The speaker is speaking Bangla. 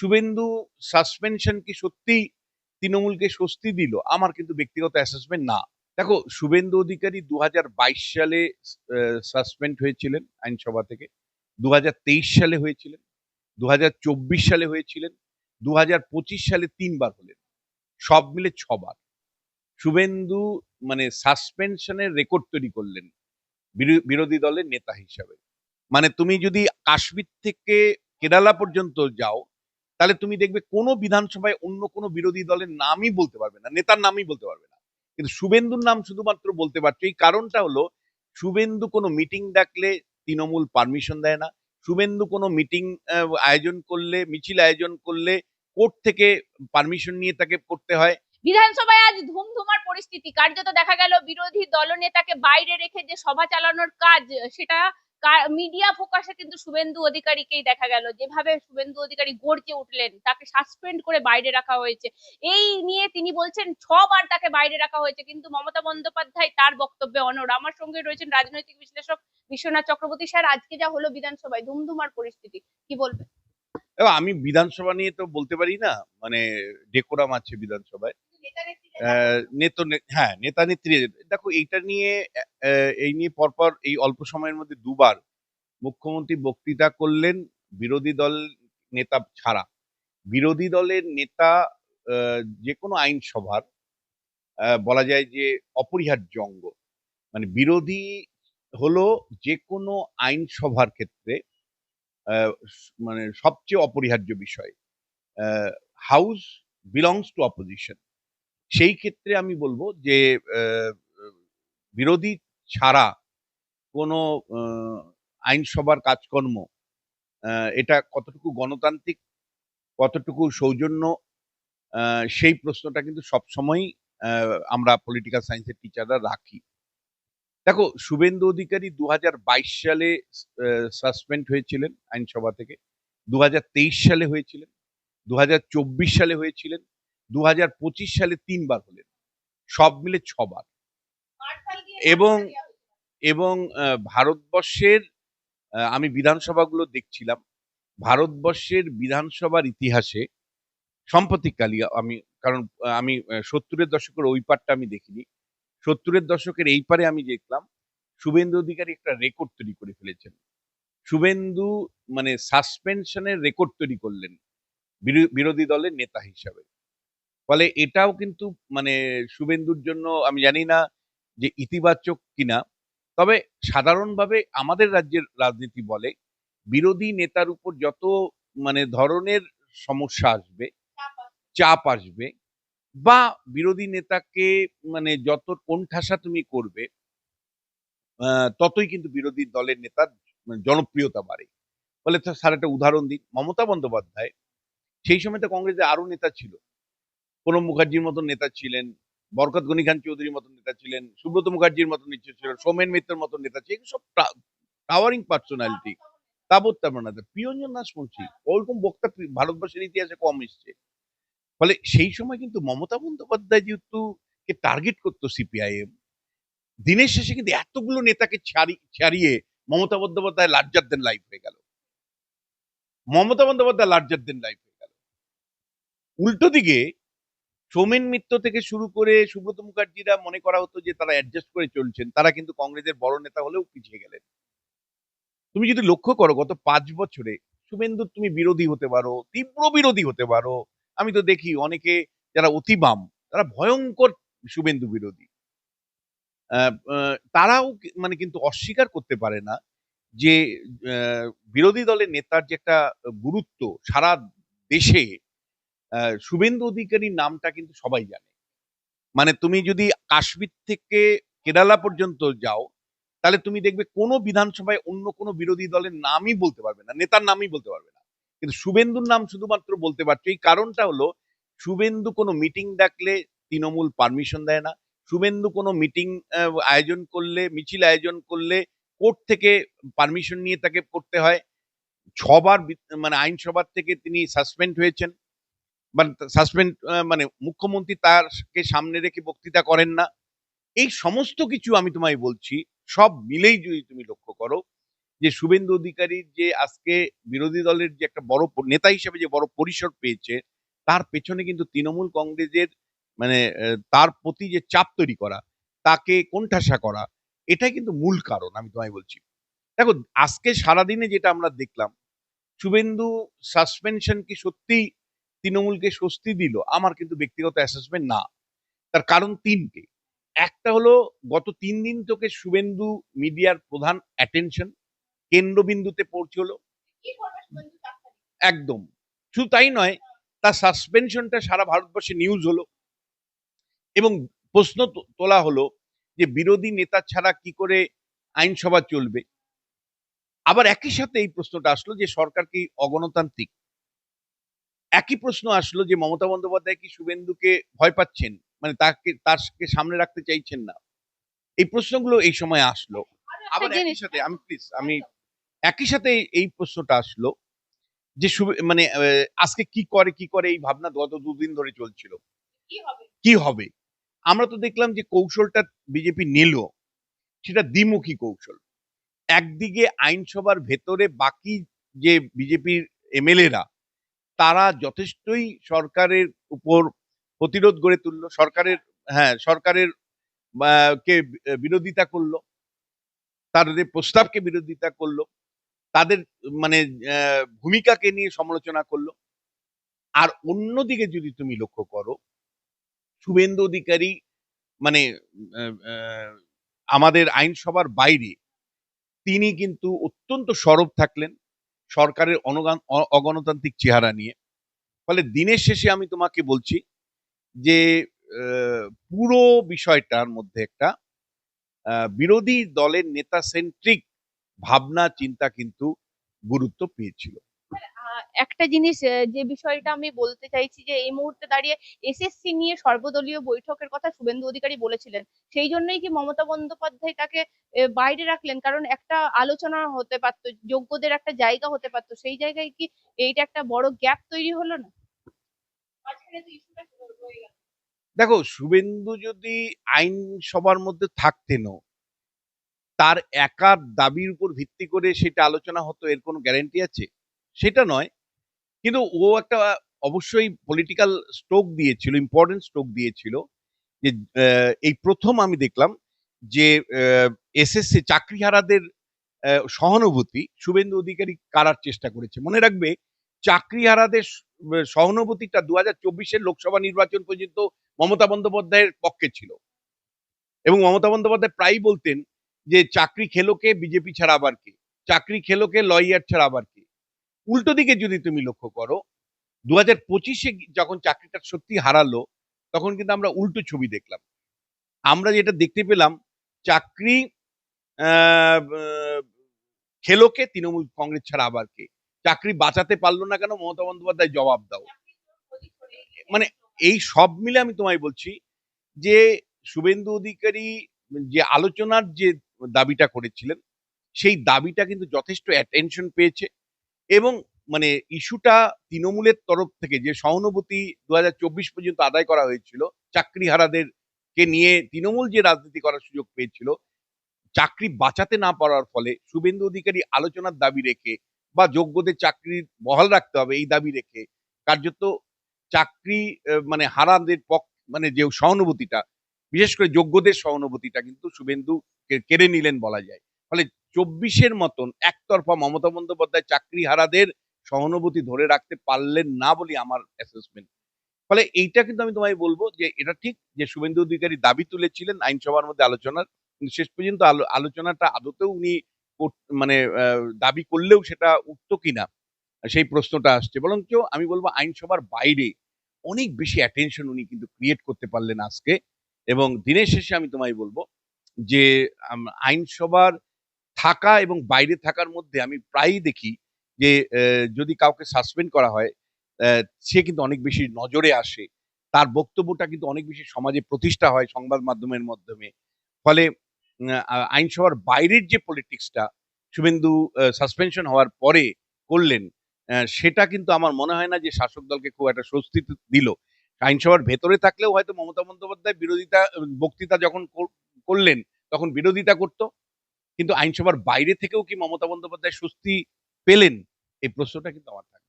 শুভেন্দু সাসপেনশন কি সত্যিই তৃণমূলকে স্বস্তি দিল? আমার কিন্তু ব্যক্তিগত অ্যাসেসমেন্ট না। দেখো, শুভেন্দু অধিকারী দু হাজার বাইশ সালে সাসপেন্ড হয়েছিলেন আইনসভা থেকে। দু সালে হয়েছিলেন। দু হাজার চব্বিশ সালে হয়েছিলেন। দু হাজার পঁচিশ সালে তিনবার হলেন। সব মিলে ছবার। শুভেন্দু মানে সাসপেনশনের রেকর্ড তৈরি করলেন বিরো- বিরোধী দলের নেতা হিসাবে। মানে তুমি যদি কাশ্মীর থেকে কেরালা পর্যন্ত যাও তাহলে তুমি দেখবে কোনো বিধানসভায় অন্য কোনো বিরোধী দলের নামই বলতে পারবে না, নেতার নামই বলতে পারবে না। কিন্তু শুভেন্দুর নাম শুধুমাত্র বলতে পারছ, এই কারণটা হলো শুভেন্দু কোনো মিটিং ডাকলে তৃণমূল পারমিশন দেয় না, শুভেন্দু কোনো মিটিং আয়োজন করলে, মিছিল আয়োজন করলে কোর্ট থেকে পারমিশন নিয়ে তাকে করতে হয়। বিধানসভায় আজ ধুমধুমার পরিস্থিতি। কার্যত দেখা গেল বিরোধী দলনেতাকে বাইরে রেখে যে সভা চালানোর কাজ, সেটা মিডিয়া ফোকাসে কিন্তু শুভেন্দু অধিকারীকেই দেখা গেল। যেভাবে শুভেন্দু অধিকারী গর্জে উঠলেন, তাকে সাসপেন্ড করে বাইরে রাখা হয়েছে। এই নিয়ে তিনি বলছেন, ছবার তাকে বাইরে রাখা হয়েছে। কিন্তু মমতা বন্দ্যোপাধ্যায় তার বক্তব্যে অনড়। আমার সঙ্গে রয়েছেন রাজনৈতিক বিশ্লেষক বিশ্বনাথ চক্রবর্তী। স্যার, আজকে যা হলো বিধানসভায় ধুমধুমার পরিস্থিতি, কি বলবেন? আমি বিধানসভা নিয়ে তো বলতে পারি না। মানে ডেকোরাম আছে বিধানসভায়। নেত হ্যাঁ নেতা নেত্রী দেখো, এইটা নিয়ে এই নিয়ে পরপর এই অল্প সময়ের মধ্যে দুবার মুখ্যমন্ত্রী বক্তৃতা করলেন বিরোধী দল নেতা ছাড়া। বিরোধী দলের নেতা যে কোনো আইনসভার বলা যায় যে অপরিহার্য অঙ্গ। মানে বিরোধী হলো যে কোনো আইনসভার ক্ষেত্রে মানে সবচেয়ে অপরিহার্য বিষয়। হাউস বিলংস টু অপোজিশন সেই ক্ষেত্রে আমি বলব যে বিরোধী ছাড়া কোনো আইনসভার কাজকর্ম এটা কতটুকু গণতান্ত্রিক, কতটুকু সৌজন্য সেই প্রশ্নটা কিন্তু সবসময়ই আমরা পলিটিক্যাল সায়েন্সের টিচাররা রাখি। দেখো, শুভেন্দু অধিকারী দু হাজার বাইশ সালে সাসপেন্ড হয়েছিলেন আইনসভা থেকে দু হাজার তেইশ সালে হয়েছিলেন দু হাজার চব্বিশ সালে হয়েছিলেন দু হাজার পঁচিশ সালে তিনবার হলেন। সব মিলে ছবার। এবং- এবং ভারতবর্ষের আমি বিধানসভাগুলো দেখছিলাম। ভারতবর্ষের বিধানসভার ইতিহাসে সাম্প্রতিককালী আমি কারণ আমি সত্তরের দশকের ওই পারটা আমি দেখিনি। সত্তরের দশকের এই পারে আমি দেখলাম শুভেন্দু অধিকারী একটা রেকর্ড তৈরি করে ফেলেছেন। শুভেন্দু মানে সাসপেনশনের রেকর্ড তৈরি করলেন। বিরো- বিরোধী দলের নেতা হিসাবে। ফলে এটাও কিন্তু মানে শুভেন্দুর জন্য আমি জানি না যে ইতিবাচক কিনা। তবে সাধারণভাবে আমাদের রাজ্যের রাজনীতি বলে বিরোধী নেতার উপর যত মানে ধরনের সমস্যা আসবে চাপ আসবে। বা বিরোধী নেতাকে মানে যত কোণঠাসা তুমি করবে আহ, ততই কিন্তু বিরোধী দলের নেতার মানে জনপ্রিয়তা বাড়ে। ফলে তো স্যার একটা উদাহরণ দিন মমতা বন্দ্যোপাধ্যায় সেই সময় তো কংগ্রেসে আরও নেতা ছিল। প্রণব মুখার্জির মতন নেতা ছিলেন, বরকত গনি খান চৌধুরীর মতন নেতা ছিলেন, সুব্রত মুখার্জির মতন নেতা ছিলেন সোমেন মিত্রের মতন নেতা ছিল এগুলো সব টাওয়ারিং পার্সোনালিটি তাবৎ তেমন না প্রিয়ঞ্জন ওরকম বক্তা ভারতবর্ষের ইতিহাসে কম এসছে। ফলে সেই সময় কিন্তু মমতা বন্দ্যোপাধ্যায় যেহেতু কে টার্গেট করতো সিপিআইএম দিনের শেষে কিন্তু এতগুলো নেতাকে ছাড়ি, ছাড়িয়ে Mamata Bandyopadhyay larger than life হয়ে গেল। Mamata Bandyopadhyay larger than life হয়ে গেল। উল্টো দিকে সৌমেন মিত্র থেকে শুরু করে সুব্রত মুখার্জিরা মনে করা হতো যে তারা অ্যাডজাস্ট করে চলছেন। তারা কিন্তু কংগ্রেসের বড় নেতা হলেও পিছিয়ে গেলেন। তুমি যদি লক্ষ্য করো, গত পাঁচ বছরে শুভেন্দু তুমি বিরোধী হতে পারো, তীব্র বিরোধী হতে পারো। আমি তো দেখি অনেকে যারা অতি বাম তারা ভয়ঙ্কর শুভেন্দু বিরোধী। তারাও মানে কিন্তু অস্বীকার করতে পারে না যে বিরোধী দলের নেতার যে একটা গুরুত্ব সারা দেশে শুভেন্দু অধিকারীর নামটা কিন্তু সবাই জানে। মানে তুমি যদি কাশ্মীর থেকে কেরালা পর্যন্ত যাও, তাহলে তুমি দেখবে কোনো বিধানসভায় অন্য কোনো বিরোধী দলের নামই বলতে পারবে না, নেতার নামই বলতে পারবে না। কিন্তু শুভেন্দুর নাম শুধুমাত্র বলতে পারছ, এই কারণটা হলো শুভেন্দু কোনো মিটিং ডাকলে তৃণমূল পারমিশন দেয় না, শুভেন্দু কোনো মিটিং আয়োজন করলে, মিছিল আয়োজন করলে কোর্ট থেকে পারমিশন নিয়ে তাকে করতে হয়। ছবার মানে আইনসভার থেকে তিনি সাসপেন্ড হয়েছেন। মানে সাসপেন্ড মানে মুখ্যমন্ত্রী তারকে সামনে রেখে বক্তৃতা করেন না। এই সমস্ত কিছু আমি তোমায় বলছি, সব মিলেই যদি তুমি লক্ষ্য করো যে শুভেন্দু অধিকারীর যে আজকে বিরোধী দলের যে একটা বড় নেতা হিসেবে যে বড় পরিসর পেয়েছে, তার পেছনে কিন্তু তৃণমূল কংগ্রেসের মানে তার প্রতি যে চাপ তৈরি করা, তাকে কোণঠাসা করা, এটাই কিন্তু মূল কারণ আমি তোমায় বলছি। দেখো, আজকে সারাদিনে যেটা আমরা দেখলাম, শুভেন্দু সাসপেনশন কি সত্যি তৃণমূলকে স্বস্তি দিল, আমার কিন্তু ব্যক্তিগত অ্যাসেসমেন্ট না। তার কারণ তিনটে। একটা হলো, গত তিন দিন তোকে শুভেন্দু মিডিয়ার প্রধান অ্যাটেনশন কেন্দ্রবিন্দুতে পৌঁছলো। একদম। শুধু তাই নয়, তার সাসপেনশনটা সারা ভারতবর্ষে নিউজ হলো। এবং প্রশ্ন তোলা হলো যে বিরোধী নেতা ছাড়া কি করে আইনসভা চলবে? আবার একই সাথে এই প্রশ্নটা আসলো যে সরকার কি অগণতান্ত্রিক? একই প্রশ্ন আসলো যে মমতা বন্দ্যোপাধ্যায় কি শুভেন্দুকে ভয় পাচ্ছেন? মানে তাকে তাকে সামনে রাখতে চাইছেন না? এই প্রশ্নগুলো এই সময় আসলো। আবার একই সাথে আমি প্লিজ আমি একই সাথে এই- প্রশ্নটা আসলো যে শুভে- মানে আজকে কি করে কি করে এই ভাবনা গত দুদিন ধরে চলছিল? কি হবে? কি হবে? আমরা তো দেখলাম যে কৌশলটা বিজেপি নিল সেটা দ্বিমুখী কৌশল। একদিকে আইনসভার ভেতরে বাকি যে বিজেপির এমএলএরা তারা যথেষ্টই সরকারের উপর প্রতিরোধ গড়ে তুললো, সরকারের হ্যাঁ সরকারের কে বিরোধিতা করল তাদের প্রস্তাবকে বিরোধিতা করল, তাদের মানে ভূমিকাকে নিয়ে সমালোচনা করল। আর অন্যদিকে যদি তুমি লক্ষ্য করো, শুভেন্দু অধিকারী মানে আমাদের আইনসভার বাইরে, তিনি কিন্তু অত্যন্ত সরব থাকলেন। সরকারের অনগান অগণতান্ত্রিক চেহারা নিয়ে। ফলে দিনের শেষে আমি তোমাকে বলছি যে পুরো বিষয়টার মধ্যে একটা বিরোধী দলের নেতা সেন্ট্রিক ভাবনা চিন্তা কিন্তু গুরুত্ব পেয়েছিল। একটা জিনিস যে বিষয়টা আমি বলতে চাইছি যে, এই মুহূর্তে দাঁড়িয়ে এসএসসি নিয়ে সর্বদলীয় বৈঠকের কথা শুভেন্দু অধিকারী বলেছিলেন। সেই জন্যই কি মমতা বন্দ্যোপাধ্যায় তাকে বাইরে রাখলেন? কারণ একটা আলোচনা হতে পারতো, যোগ্যদের একটা জায়গা হতে পারতো। সেই জায়গায় কি এইটা একটা বড় গ্যাপ তৈরি হলো না। দেখো, শুভেন্দু যদি আইনসভার মধ্যে থাকতেনও, তার একার দাবির উপর ভিত্তি করে সেটা আলোচনা হতো, এর কোনো গ্যারান্টি আছে? সেটা নয়, কিন্তু ও একটা অবশ্যই পলিটিক্যাল স্ট্রোক দিয়েছিল ইম্পর্টেন্ট স্ট্রোক দিয়েছিল যে এই প্রথম আমি দেখলাম যে এসএসসি চাকরিহারাদের সহানুভূতি শুভেন্দু অধিকারী কারার চেষ্টা করেছে। মনে রাখবে, চাকরিহারাদের সহানুভূতিটা দু হাজার চব্বিশের লোকসভা নির্বাচন পর্যন্ত মমতা বন্দ্যোপাধ্যায়ের পক্ষে ছিল। এবং মমতা বন্দ্যোপাধ্যায় প্রায়ই বলতেন যে, চাকরি খেলোকে বিজেপি ছাড়া আবার কে? চাকরি খেলোকে লয়ার ছাড়া আবার কে উল্টো দিকে যদি তুমি লক্ষ্য করো দু হাজার পঁচিশে যখন চাকরিটা সত্যি হারালো, তখন কিন্তু আমরা উল্টো ছবি দেখলাম। আমরা যেটা দেখতে পেলাম, চাকরি খেলোকে তৃণমূল কংগ্রেস ছাড়া আবার কে? চাকরি বাঁচাতে পারল না কেন? মমতা বন্দ্যোপাধ্যায় জবাব দাও। মানে এই সব মিলে আমি তোমায় বলছি যে শুভেন্দু অধিকারী যে আলোচনার যে দাবিটা করেছিলেন, সেই দাবিটা কিন্তু যথেষ্ট অ্যাটেনশন পেয়েছে। এবং মানে ইস্যুটা তৃণমূলের তরফ থেকে যে সহানুভূতি দু পর্যন্ত আদায় করা হয়েছিল চাকরিহারাদের কে নিয়ে তৃণমূল যে রাজনীতি করার সুযোগ পেয়েছিল, চাকরি বাঁচাতে না পারার ফলে শুভেন্দু অধিকারী আলোচনার দাবি রেখে বা যোগ্যদের চাকরি বহাল রাখতে হবে এই দাবি রেখে কার্যত চাকরি মানে হারাদের পক্ষ মানে যে সহানুভূতিটা, বিশেষ করে যোগ্যদের সহানুভূতিটা কিন্তু শুভেন্দু কেড়ে নিলেন বলা যায়। ফলে চব্বিশের মতন একতরফা মমতা বন্দ্যোপাধ্যায় চাকরি হারাদের সহানুভূতি ধরে রাখতে পারলেন না বলে আমার অ্যাসেসমেন্ট ফলে এইটা কিন্তু আমি তোমায় বলব যে এটা ঠিক যে শুভেন্দু অধিকারী দাবি তুলেছিলেন আইনসভার মধ্যে আলোচনার শেষ পর্যন্ত আলোচনাটা আদতেও উনি মানে দাবি করলেও সেটা উঠতো কিনা, সেই প্রশ্নটা আসছে। বরঞ্চ আমি বলব আইনসভার বাইরে অনেক বেশি অ্যাটেনশন উনি কিন্তু ক্রিয়েট করতে পারলেন আজকে। এবং দিনের শেষে আমি তোমায় বলব যে আইনসভার থাকা এবং বাইরে থাকার মধ্যে আমি প্রায়ই দেখি যে যদি কাউকে সাসপেন্ড করা হয় সে কিন্তু অনেক বেশি নজরে আসে। তার বক্তব্যটা কিন্তু অনেক বেশি সমাজে প্রতিষ্ঠা হয় সংবাদ মাধ্যমের মাধ্যমে। ফলে আইনসভার বাইরের যে পলিটিক্সটা শুভেন্দু সাসপেনশন হওয়ার পরে করলেন সেটা কিন্তু আমার মনে হয় না যে শাসক দলকে খুব একটা স্বস্তি দিল। আইনসভার ভেতরে থাকলেও হয়তো মমতা বন্দ্যোপাধ্যায় বিরোধিতা, বক্তৃতা যখন করলেন, তখন বিরোধিতা করত। কিন্তু আইনসভার বাইরে থেকেও কি মমতা বন্দ্যোপাধ্যায় স্বস্তি পেলেন? এই প্রশ্নটা কিন্তু আমার থাকে